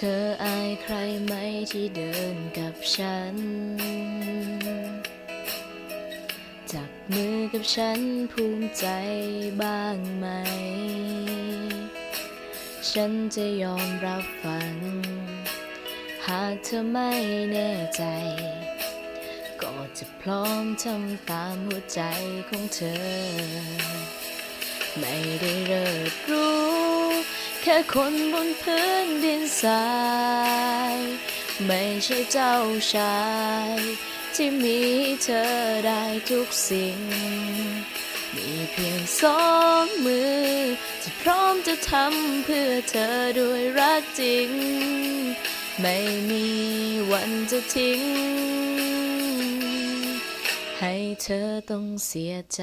เธออายใครไหมที่เดินกับฉัน จับมือกับฉันภูมิใจบ้างไหม ฉันจะยอมรับฟัง หากเธอไม่แน่ใจ ก็จะพร้อมทำตามหัวใจของเธอ ไม่ได้เริดรู้ แค่คนบนพื้นดินทราย ไม่ใช่เจ้าชาย ที่มีเธอได้ทุกสิ่ง มีเพียงสองมือ ที่พร้อมจะทำเพื่อเธอด้วยรักจริง ไม่มีวันจะทิ้ง ให้เธอต้องเสียใจ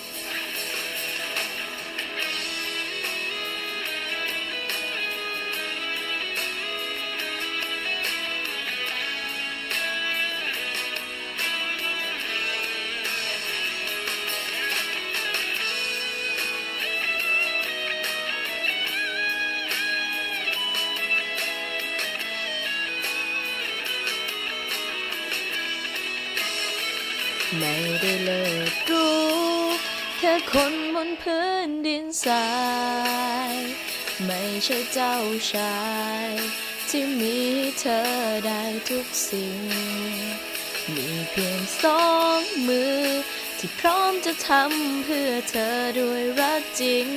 ไม่ได้เลิกรู้แค่คนบนพื้นดินทราย ไม่ใช่เจ้าชาย ที่มีเธอได้ทุกสิ่ง มีเพียงสองมือ ที่พร้อมจะทำเพื่อเธอด้วยรักจริง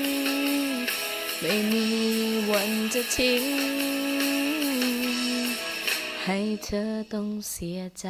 ไม่มีวันจะทิ้ง ให้เธอต้องเสียใจ